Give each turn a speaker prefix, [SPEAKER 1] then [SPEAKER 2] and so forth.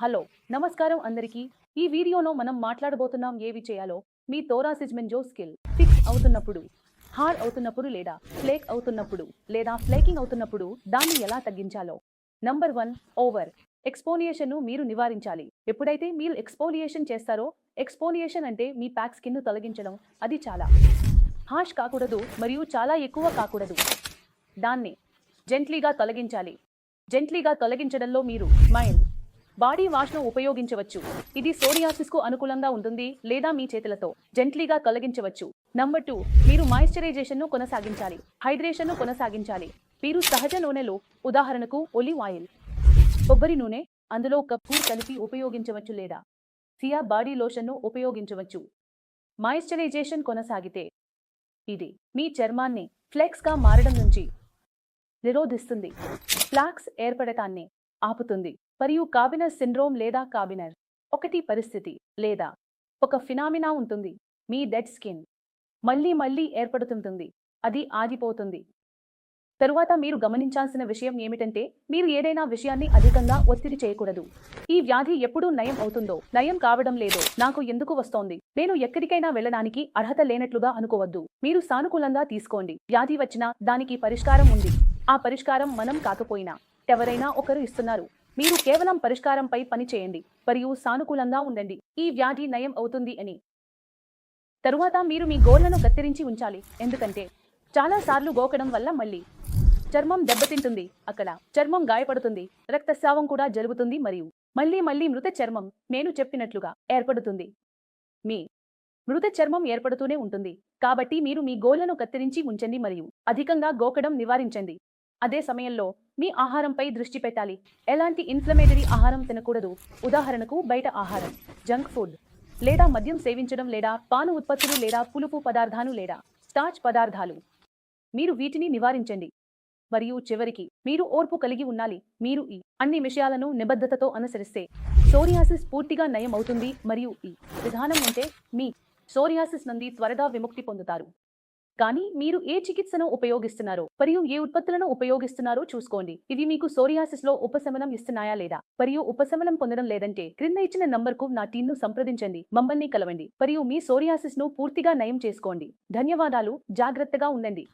[SPEAKER 1] Hello నమస్కారం అందరికీ. ఈ వీడియోలో మనం మాట్లాడబోతున్నాం ఏవి చేయాలో మీ థోరాసిజ్మెంజో స్కిల్. ఫిక్స్ అవుతున్నప్పుడు హార్ అవుతున్నప్పుడు లేదా ఫ్లేక్ అవుతున్నప్పుడు లేదా ఫ్లేకింగ్ అవుతున్నప్పుడు దాన్ని ఎలా తగ్గించాలో. Number one over. ఎక్స్పోలియేషన్ను మీరు నివారించాలి. ఎప్పుడైతే మీరు ఎక్స్పోలియేషన్ చేస్తారో ఎక్స్పోలియేషన్ అంటే మీ ప్యాక్ స్కిన్ను తొలగించడం. అది చాలా హాష్ కాకూడదు మరియు చాలా ఎక్కువ కాకూడదు. దాన్ని జెంట్లీగా తొలగించాలి. జెంట్లీగా తొలగించడంలో మీరు మైండ్ బాడీ వాష్ను ఉపయోగించవచ్చు. ఇది సోరియాసిస్కు అనుకూలంగా ఉంటుంది లేదా మీ చేతులతో జెంట్లీగా కలిగించవచ్చు. నంబర్ టూ మీరు మాయిశ్చరైజేషన్ను కొనసాగించాలి. హైడ్రేషన్ను కొనసాగించాలి. మీరు సహజ నూనెలో ఉదాహరణకు ఒలివ్ ఆయిల్ కొబ్బరి నూనె అందులో కప్పు కలిపి ఉపయోగించవచ్చు లేదా సియా బాడీ లోషన్ను ఉపయోగించవచ్చు. మాయిశ్చరైజేషన్ కొనసాగితే ఇది మీ చర్మాన్ని ఫ్లెక్స్గా మారడం నుంచి నిరోధిస్తుంది. ఫ్లాక్స్ ఏర్పడటాన్ని ఆపుతుంది. మరియు కాబినర్ సిండ్రోమ్ లేదా కాబినర్. ఒకటి పరిస్థితి లేదా ఒక ఫినామినా ఉంటుంది. మీ డెడ్ స్కిన్ మళ్ళీ మళ్ళీ ఏర్పడుతుంటుంది. అది ఆగిపోతుంది. తరువాత మీరు గమనించాల్సిన విషయం ఏమిటంటే మీరు ఏదైనా విషయాన్ని అధికంగా ఒత్తిడి చేయకూడదు. ఈ వ్యాధి ఎప్పుడూ నయం అవుతుందో నయం కావడం లేదో నాకు ఎందుకు వస్తోంది? నేను ఎక్కడికైనా వెళ్ళడానికి అర్హత లేనట్లుగా అనుకోవద్దు. మీరు సానుకూలంగా తీసుకోండి. వ్యాధి వచ్చినా దానికి పరిష్కారం ఉంది. ఆ పరిష్కారం మనం కాకపోయినా ఎవరైనా ఒకరు ఇస్తున్నారు. మీరు కేవలం పరిష్కారంపై పని చేయండి మరియు సానుకూలంగా ఉండండి. ఈ వ్యాధి నయం అవుతుంది అని. తరువాత మీరు మీ గోళ్ళను కత్తిరించి ఉంచాలి. ఎందుకంటే చాలా సార్లు గోకడం వల్ల మళ్ళీ చర్మం దెబ్బతింటుంది అక్కడ. చర్మం గాయపడుతుంది. రక్తస్రావం కూడా జరుగుతుంది మరియు మళ్ళీ మళ్ళీ మృత చర్మం నేను చెప్పినట్లుగా ఏర్పడుతుంది. మీ మృత చర్మం ఏర్పడుతూనే ఉంటుంది. కాబట్టి మీరు మీ గోళ్ళను కత్తిరించి ఉంచండి మరియు అధికంగా గోకడం నివారించండి. అదే సమయంలో మీ ఆహారంపై దృష్టి పెట్టాలి. ఎలాంటి ఇన్ఫ్లమేటరీ ఆహారం తినకూడదు. ఉదాహరణకు బయట ఆహారం జంక్ ఫుడ్ లేదా మద్యం సేవించడం లేదా పాను ఉత్పత్తులు లేదా పులుపు పదార్థాలు లేదా స్టార్చ్ పదార్థాలు. మీరు వీటిని నివారించండి. మరియు చివరికి మీరు ఓర్పు కలిగి ఉండాలి. మీరు ఈ అన్ని విషయాలను నిబద్ధతతో అనుసరిస్తే సోరియాసిస్ పూర్తిగా నయం అవుతుంది మరియు ఈ విధానం ఉంటే మీ సోరియాసిస్ నుండి త్వరగా విముక్తి పొందుతారు. కానీ మీరు ఏ చికిత్సను ఉపయోగిస్తున్నారో? మరియు ఏ ఉత్పత్తులను ఉపయోగిస్తున్నారో చూసుకోండి. ఇవి మీకు సోరియాసిస్లో ఉపశమనం ఇస్తున్నాయా లేదా? మరియు ఉపశమనం పొందడం లేదంటే క్రింద ఇచ్చిన నంబర్కు నా టీంను సంప్రదించండి. మమ్మల్ని కలవండి. మరియు మీ సోరియాసిస్ను పూర్తిగా నయం చేసుకోండి. ధన్యవాదాలు. జాగ్రత్తగా ఉండండి.